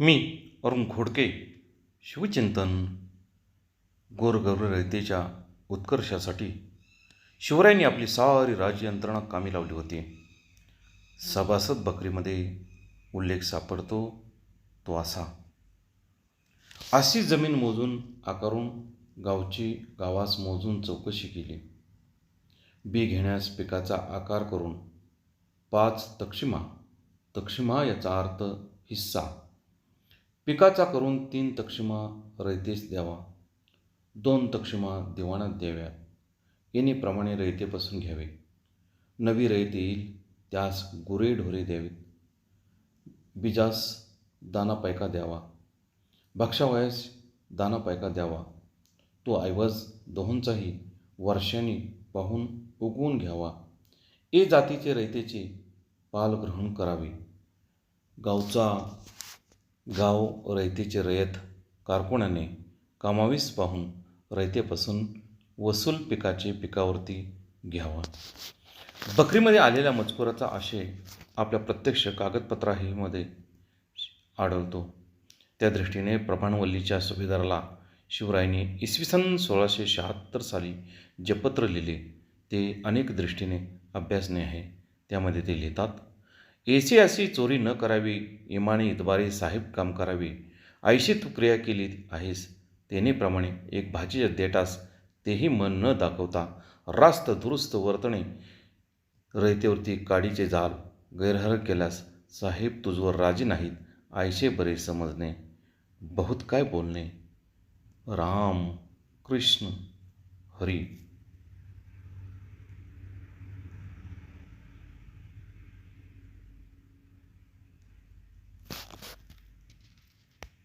मी अरुण खोडके शिवचिंतन गोरगौर उत्कर्षासाठी शिवरायांनी आपली सारी राज्ययंत्रणा कामी लावली होती. सभासद बकरीमध्ये उल्लेख सापडतो तो असा. अशी जमीन मोजून आकारून गावची गावास मोजून चौकशी केली. बी घेण्यास पिकाचा आकार करून पाच तक्षिमा तक्षिमा याचा अर्थ हिस्सा. पिकाचा करून तीन तक्षिमा रयतेस द्यावा. दोन तक्षिमा दिवाणात द्याव्या. येणेप्रमाणे रयतेपासून घ्यावे. नवी रयते येईल त्यास गुरे ढोरे द्यावीत. बिजास दाना द्यावा. भक्षावयास दाना द्यावा. तो ऐवज दोहोंचाही वर्षांनी पाहून उगवून घ्यावा. ए जातीचे रयतेचे पाल ग्रहण करावे. गावचा गाव रयतेचे रयत कारकुणाने कामावीस पाहून रयतेपासून वसूल पिकाचे पिकावरती घ्यावा. बकरीमध्ये आलेल्या मजकुराचा आशय आपल्या प्रत्यक्ष कागदपत्राहीमध्ये आढळतो. त्या दृष्टीने प्रभाणवल्लीच्या सुभेदाराला शिवरायांनी इसवी सन सोळाशे शहात्तर साली जे पत्र लिहिले. ते अनेक दृष्टीने अभ्यासने आहे. त्यामध्ये ते लिहितात एसी अशी चोरी न करावी इमानी इतबारी साहेब काम करावे. आईशी तू क्रिया केली आहेस. तेनेप्रमाणे एक भाजी देटास तेही मन न दाखवता रास्त दुरुस्त वर्तणे रयतेवरती काडीचे जाल गैरहर केल्यास साहेब तुझवर राजी नाहीत आईशे बरे समजणे. बहुत काय बोलणे. राम कृष्ण हरी.